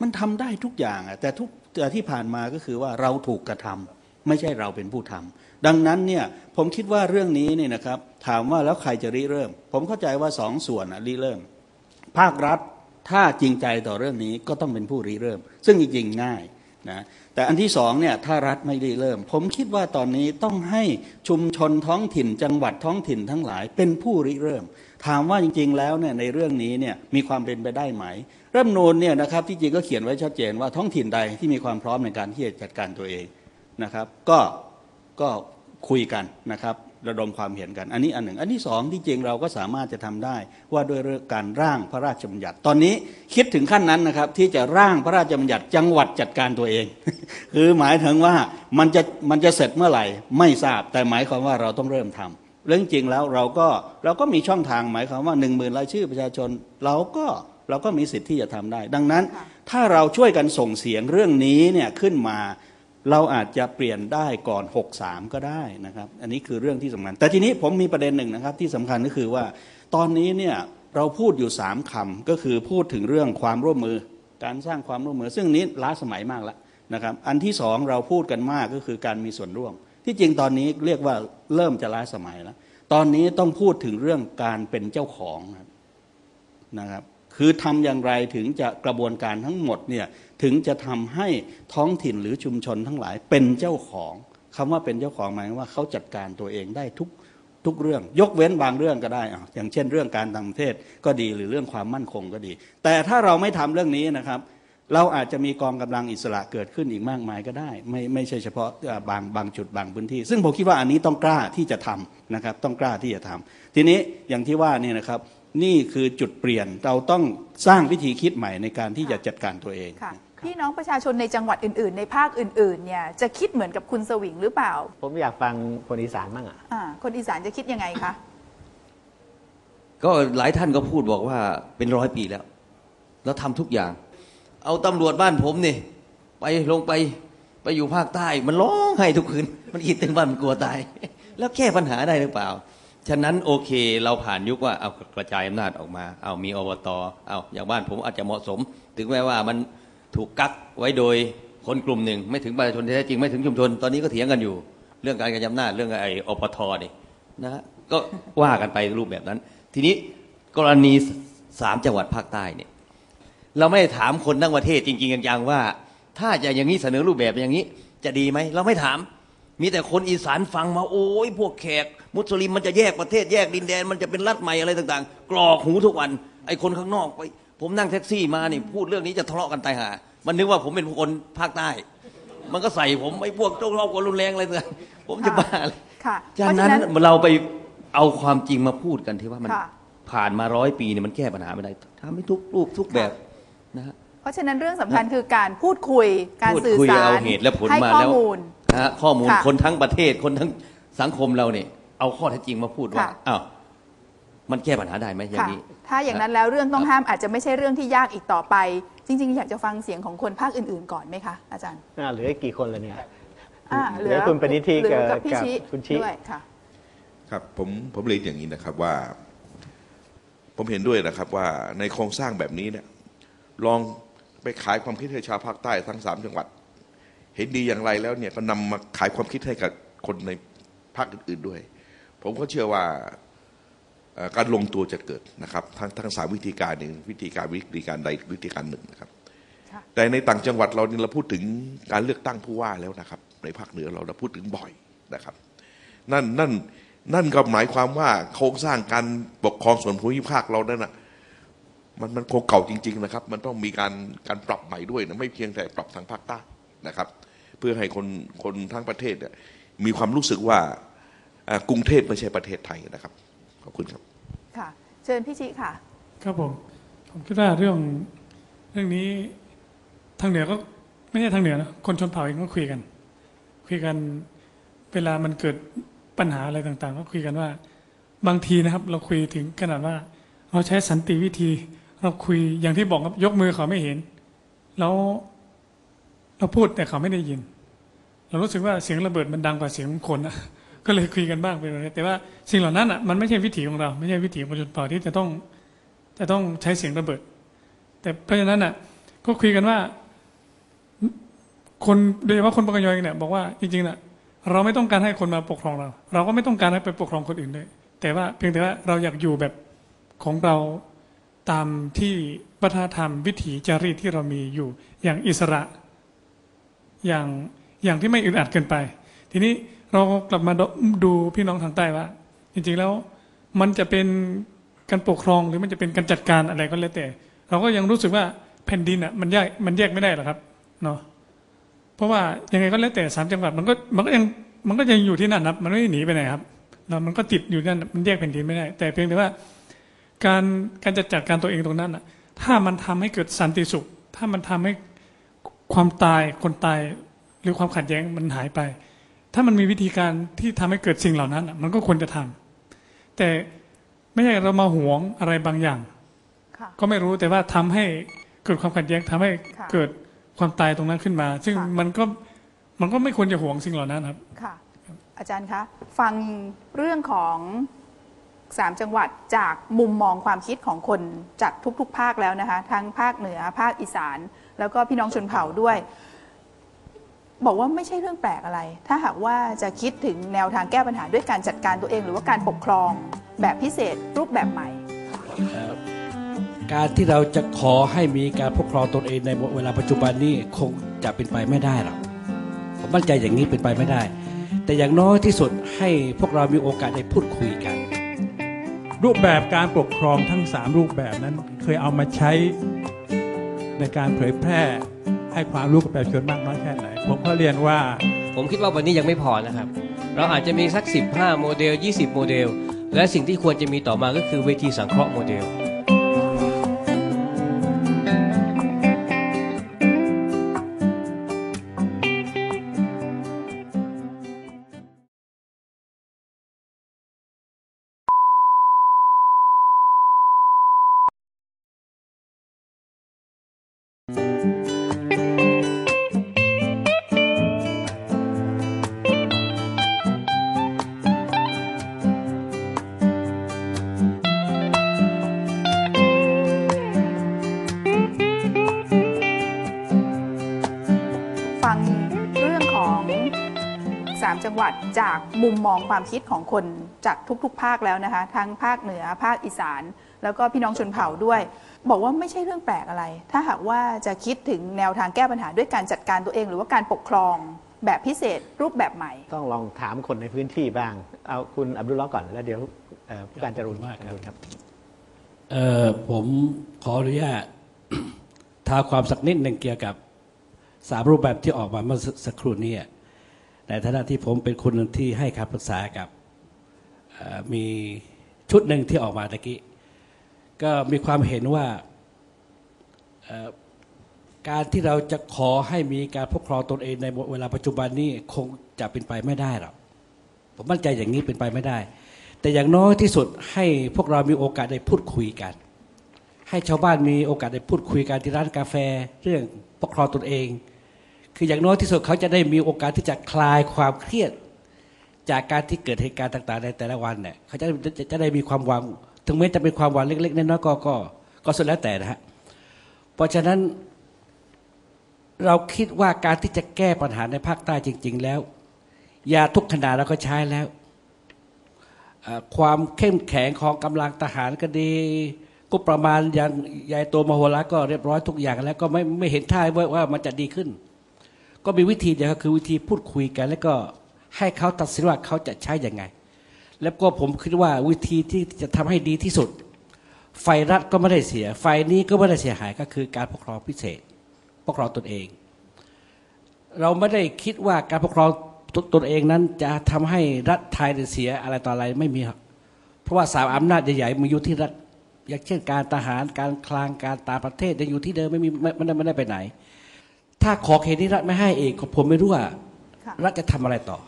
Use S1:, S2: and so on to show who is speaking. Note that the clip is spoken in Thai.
S1: มันทำได้ทุกอย่างอะแต่ทุกแต่ที่ผ่านมาก็คือว่าเราถูกกระทำไม่ใช่เราเป็นผู้ทำดังนั้นเนี่ยผมคิดว่าเรื่องนี้เนี่ยนะครับ ถามว่าแล้วใครจะริเริ่ม ผมเข้าใจว่าสองส่วนอะริเริ่ม ภาครัฐถ้าจริงใจต่อเรื่องนี้ก็ต้องเป็นผู้ริเริ่ม ซึ่งจริงๆง่าย นะแต่อันที่สองเนี่ยถ้ารัฐไม่ได้เริ่ม ผมคิดว่าตอนนี้ต้องให้ชุมชนท้องถิ่น จังหวัดท้องถิ่นทั้งหลายเป็นผู้ริเริ่ม ถามว่าจริง ๆ แล้วเนี่ยในเรื่องนี้เนี่ยมีความเป็นไปได้ไหม เริ่มนูนเนี่ยนะครับที่จริงก็เขียนไว้ชัดเจนว่าท้องถิ่นใดที่มีความพร้อมในการที่จะจัดการตัวเองนะครับ ก็ก็ คุยกันนะครับระดมความเห็นกัน อันนี้อันหนึ่ง อันที่สองที่จริงเราก็สามารถจะทำได้ ว่าด้วยเรื่องการร่างพระราชบัญญัติ ตอนนี้คิดถึงขั้นนั้นนะครับ ที่จะร่างพระราชบัญญัติจังหวัดจัดการตัวเอง คือหมายถึงว่ามันจะมันจะเสร็จเมื่อไหร่ไม่ทราบ แต่หมายความว่าเราต้องเริ่มทำเรื่องจริงแล้วเราก็เราก็มีช่องทางหมายความว่าหนึ่งหมื่นรายชื่อประชาชน เราก็เราก็มีสิทธิ์ที่จะทำได้ ดังนั้น ถ้าเราช่วยกันส่งเสียงเรื่องนี้เนี่ยขึ้นมา เราอาจจะเปลี่ยนได้ก่อน 63 ก็ได้นะครับ อันนี้คือเรื่องที่สำคัญ แต่ทีนี้ผมมีประเด็นหนึ่งนะครับที่สำคัญก็คือว่า ตอนนี้เนี่ยเราพูดอยู่สามคำก็คือพูดถึงเรื่องความร่วมมือ การสร้างความร่วมมือ ซึ่งนี้ล้าสมัยมากแล้วนะครับ อันที่สองเราพูดกันมากก็คือการมีส่วนร่วม ที่จริงตอนนี้เรียกว่าเริ่มจะล้าสมัยแล้ว ตอนนี้ต้องพูดถึงเรื่องการเป็นเจ้าของนะครับ คือทำอย่างไรถึงจะกระบวนการทั้งหมดเนี่ยถึงจะทำให้ท้องถิ่นหรือชุมชนทั้งหลายเป็นเจ้าของคำว่าเป็นเจ้าของหมายว่าเขาจัดการตัวเองได้ทุกทุกเรื่องยกเว้นบางเรื่องก็ได้อะอย่างเช่น เรื่องการต่างประเทศก็ดีหรือเรื่องความมั่นคงก็ดี แต่ถ้าเราไม่ทำเรื่องนี้นะครับ เราอาจจะมีกองกำลังอิสระเกิดขึ้นอีกมากมายก็ได้ ไม่ไม่ใช่เฉพาะบางบางจุดบางพื้นที่ ซึ่งผมคิดว่าอันนี้ต้องกล้าที่จะทำนะครับ ต้องกล้าที่จะทำทีนี้อย่างที่ว่านี่นะครับ นี่คือจุดเปลี่ยนเราต้องสร้างวิธีคิดใหม่ในการที่จะจัดการตัวเอง
S2: ค่ะ พี่น้องประชาชนในจังหวัดอื่น ๆ ในภาคอื่น ๆ เนี่ยจะคิดเหมือนกับคุณสวิงหรือเปล่า
S3: ผมอยากฟังคนอีสานบ้างอะ
S2: อ่าคนอีสานจะคิดยังไงคะ
S4: ก็หลายท่านก็พูดบอกว่าเป็นร้อยปีแล้ว แล้วทำทุกอย่าง เอาตำรวจบ้านผมนี่ ไปลงไปไปอยู่ภาคใต้ มันร้องไห้ทุกคืน มันคิดถึงบ้านมันกลัวตาย แล้วแก้ปัญหาได้หรือเปล่า ฉะนั้นโอเคเราผ่านยุคว่าเอากระจายอำนาจออกมา เอามีอบตเอาอย่างบ้านผมอาจจะเหมาะสม ถึงแม้ว่ามันถูกกักไว้โดยคนกลุ่มหนึ่ง ไม่ถึงประชาชนแท้จริงไม่ถึงชุมชน ตอนนี้ก็เถียงกันอยู่ เรื่องการกระจายอำนาจเรื่องไอ้อปทนี่นะฮะก็ว่ากันไปรูปแบบนั้น ทีนี้กรณีสามจังหวัดภาคใต้เนี่ยเราไม่ถามคนทั้งประเทศจริงๆจังว่า ถ้าจะอย่างนี้เสนอรูปแบบอย่างนี้จะดีไหมเราไม่ถาม มีแต่คนอีสานฟังมาโอ้ยพวกแขก มุสลิมมันจะแยกประเทศแยกดินแดน มันจะเป็นรัฐใหม่อะไรต่าง ๆ กรอกหูทุกวัน ไอ้คนข้างนอกไป ผมนั่งแท็กซี่มานี่พูดเรื่องนี้จะทะเลาะกันตายหา มันนึกว่าผมเป็นคนภาคใต้ มันก็ใส่ผมไอ้พวกเจ้าชอบคนรุนแรงอะไรต่างๆผมจะบ้าเลย
S2: ค่ะ
S4: จาก
S2: เพราะฉะ
S4: นั้น
S2: นั้น
S4: เราไปเอาความจริงมาพูดกันที่ว่ามัน
S2: ค่ะ
S4: ผ่านมาร้อยปีเนี่ยมันแก้ปัญหาไม่ได้ทำให้ทุกรูปทุกแบบนะฮะ
S2: เพราะฉะนั้นเรื่องสำคัญคือการพูดคุยการ
S4: พูด
S2: สื่อ
S4: คุย
S2: สาร
S4: เอาเหตุและผล
S2: ให้
S4: มา
S2: ข้อ
S4: แล้ว
S2: มูล
S4: นะฮะข้อมูล
S2: ค่ะ
S4: คนทั้งประเทศคนทั้งสังคมเราเนี่ย เอาข้อเท็จจริงมาพูดว่า
S2: ค่ะ
S4: อ้าวมันแก้ปัญหาได้ไหมอย่าง
S2: ค่ะ
S4: นี้
S2: ถ้าอย่างนั้นแล้วเรื่องต้องห้ามอาจจะไม่ใช่เรื่องที่ยากอีกต่อไป จริง ๆ อยากจะฟังเสียงของคนภาคอื่น ๆ ก่อนไหมคะอาจารย์
S3: อ่าเหลืออีกกี่คนแล้วเนี่ย
S2: อ่า
S3: เหลือคุณปณิธิ
S2: เหลือ
S3: กั
S2: กับบพี่
S3: กับ
S2: ชิ
S3: คุณชิ
S2: ด้วยค่ะ
S5: ครับผมผมเรียนอย่างนี้นะครับว่า ผมเห็นด้วยนะครับว่าในโครงสร้างแบบนี้เนี่ยลองไปขายความคิดให้ชาวภาคใต้ทั้งสามจังหวัดเห็นดีอย่างไรแล้วเนี่ยก็นำมาขายความคิดให้กับคนในภาคอื่น ๆด้วย ผมก็เชื่อว่าเอ่อการลงตัวจะเกิดนะครับ ทั้งทั้งสามวิธีการหนึ่งวิธีการวิธีการใดวิธีการหนึ่งนะครับ
S2: ค่ะ
S5: แต่ในต่างจังหวัดเราเนี่ยเราพูดถึงการเลือกตั้งผู้ว่าแล้วนะครับ ในภาคเหนือเราเราพูดถึงบ่อยนะครับ นั่นนั่นนั่นก็หมายความว่าโครงสร้างการปกครองส่วนภูมิภาคเรานั่นนะมันมันโครงเก่าจริง ๆ นะครับ มันต้องมีการการปรับใหม่ด้วยนะไม่เพียงแต่ปรับทางภาคใต้นะครับ เพื่อให้คนคนทั้งประเทศเนี่ยมีความรู้สึกว่าอ่ากรุงเทพไม่ใช่ประเทศไทยนะครับ ขอบคุณครับ
S2: ค่ะ เชิญพี่ชิค่ะ
S6: ครับผม ผมคิดว่าเรื่องเรื่องนี้ทางเหนือก็ไม่ใช่ทางเหนือนะคนชนเผ่าเองก็คุยกัน คุยกันเวลามันเกิดปัญหาอะไรต่างๆ ก็คุยกันว่า บางทีนะครับ เราคุยถึงขนาดว่า เราใช้สันติวิธี เราคุยอย่างที่บอกครับยกมือเขาไม่เห็น แล้ว เราพูดแต่เขาไม่ได้ยิน เรารู้สึกว่าเสียงระเบิดมันดังกว่าเสียงคนอะก็เลยคุยกันบ้างเป็นแบบนี้แต่ว่าสิ่งเหล่านั้นอะมันไม่ใช่วิถีของเรา ไม่ใช่วิถีของคนชนเผ่าที่จะต้องจะต้องใช้เสียงระเบิด แต่เพราะฉะนั้นอะก็คุยกันว่า คนโดยเฉพาะคนปกยอยเนี่ยบอกว่าจริงๆน่ะเราไม่ต้องการให้คนมาปกครองเรา เราก็ไม่ต้องการให้ไปปกครองคนอื่นด้วยแต่ว่าเพียงแต่ว่าเราอยากอยู่แบบของเราตามที่วัฒนธรรมวิถีจารีตที่เรามีอยู่อย่างอิสระ อย่างอย่างที่ไม่อึดอัดเกินไป ทีนี้เรากลับมาดูดูพี่น้องทางใต้ว่า จริงๆแล้วมันจะเป็นการปกครองหรือมันจะเป็นการจัดการอะไรก็แล้วแต่ เราก็ยังรู้สึกว่าแผ่นดินอะมันแยกมันแยกไม่ได้หรอกครับเนาะเพราะว่ายังไงก็แล้วแต่สามจังหวัดมันก็มันก็ยังมันก็ยังอยู่ที่นั่นครับมันไม่หนีไปไหนครับแล้วมันก็ติดอยู่นั่นมันแยกแผ่นดินไม่ได้ แต่เพียงแต่ว่าการการจะจัดการตัวเองตรงนั้นอะถ้ามันทำให้เกิดสันติสุข ถ้ามันทำให้ ความตายคนตายหรือความขัดแย้งมันหายไป ถ้ามันมีวิธีการที่ทำให้เกิดสิ่งเหล่านั้นอะมันก็ควรจะทำแต่ไม่ใช่เรามาหวงอะไรบางอย่าง
S2: ค่ะ
S6: ก็ไม่รู้แต่ว่าทำให้เกิดความขัดแย้งทำให้
S2: ค่ะ
S6: เกิดความตายตรงนั้นขึ้นมา ซึ่ง
S2: ค่ะ
S6: มันก็มันก็ไม่ควรจะหวงสิ่งเหล่านั้นครับ
S2: ค่ะ อาจารย์คะฟังเรื่องของสามจังหวัดจากมุมมองความคิดของคนจากทุก ๆ ภาคแล้วนะคะ ทั้งภาคเหนือภาคอีสาน แล้วก็พี่น้องชนเผ่าด้วย บอกว่าไม่ใช่เรื่องแปลกอะไร ถ้าหากว่าจะคิดถึงแนวทางแก้ปัญหาด้วยการจัดการตัวเอง หรือว่าการปกครองแบบพิเศษรูปแบบใหม่
S7: การที่เราจะขอให้มีการปกครองตนเองในเวลาปัจจุบันนี้คงจะเป็นไปไม่ได้หรอกผมมั่นใจอย่างนี้เป็นไปไม่ได้ แต่อย่างน้อยที่สุดให้พวกเรามีโอกาสได้พูดคุยกัน
S8: รูปแบบการปกครองทั้ง 3 รูปแบบนั้นเคยเอามาใช้ ในการเผยแพร่ให้ความรู้กับประชาชนมากน้อยแค่ไหน ผมก็เรียนว่า
S9: ผมคิดว่าวันนี้ยังไม่พอนะครับ เราอาจจะมีสัก 15 โมเดล 20 โมเดล และสิ่งที่ควรจะมีต่อมาก็คือเวทีสังเคราะห์โมเดล
S2: 13 จังหวัดจากมุมมองความคิดของคนจากทุกๆ ภาคแล้วนะคะ ทั้งภาคเหนือภาคอีสาน แล้วก็พี่น้องชนเผ่าด้วย บอกว่าไม่ใช่เรื่องแปลกอะไร ถ้าหากว่าจะคิดถึงแนวทางแก้ปัญหาด้วยการจัดการตัวเองหรือว่าการปกครองแบบพิเศษรูปแบบใหม่
S3: ต้องลองถามคนในพื้นที่บ้าง เอาคุณอับดุลลอฮ์ก่อนแล้วเดี๋ยวผู้การจะรุน
S7: มากครับผมขออนุญาตท้าความสักนิดหนึ่งเกี่ยวกับสามรูปแบบที่ออกมาเมื่อสักครู่นี้ ในฐานะที่ผมเป็นคนหนึ่งที่ให้คำปรึกษากับมีชุดหนึ่งที่ออกมาตะกี้ ก็มีความเห็นว่าการที่เราจะขอให้มีการปกครองตนเองในเวลาปัจจุบันนี้คงจะเป็นไปไม่ได้หรอกผมมั่นใจอย่างนี้เป็นไปไม่ได้ แต่อย่างน้อยที่สุดให้พวกเรามีโอกาสได้พูดคุยกัน ให้ชาวบ้านมีโอกาสได้พูดคุยกันที่ร้านกาแฟ เรื่องปกครองตนเอง คืออย่างน้อยที่สุดเขาจะได้มีโอกาสที่จะคลายความเครียด จากการที่เกิดเหตุการณ์ต่าง ๆ ในแต่ละวันเนี่ยเขาจะจะจะได้มีความหวัง ถึงแม้จะเป็นความหวังเล็กๆน้อยๆก็ก็ก็สุดแล้วแต่นะฮะเพราะฉะนั้นเราคิดว่าการที่จะแก้ปัญหาในภาคใต้จริง ๆ แล้ว ยาทุกขนาดเราก็ใช้แล้ว ความเข้มแข็งของกำลังทหารก็ดีก็ประมาณอย่างใหญ่โตมโหฬารก็เรียบร้อยทุกอย่างแล้วก็ไม่ไม่เห็นท่าว่าว่ามันจะดีขึ้น ก็มีวิธีเดียวก็คือวิธีพูดคุยกัน แล้วก็ให้เขาตัดสินว่าเขาจะใช้ยังไง แล้วก็ผมคิดว่าวิธีที่จะทำให้ดีที่สุด ไฟรัฐก็ไม่ได้เสีย ไฟนี้ก็ไม่ได้เสียหายก็คือการปกครองพิเศษปกครองตนเอง เราไม่ได้คิดว่าการปกครองตตนเองนั้นจะทำให้รัฐไทยเสียอะไรต่ออะไรไม่มีครับเพราะว่าสามอำนาจใหญ่ๆมันอยู่ที่รัฐอย่างเช่นการทหารการคลังการต่างประเทศยังอยู่ที่เดิมไม่มีไม่ได้ไม่ได้ไปไหน ถ้าขอเขตนี้รัฐไม่ให้เองผมไม่รู้ว่า
S2: ค่ะ
S7: รัฐจะทำอะไรต่อ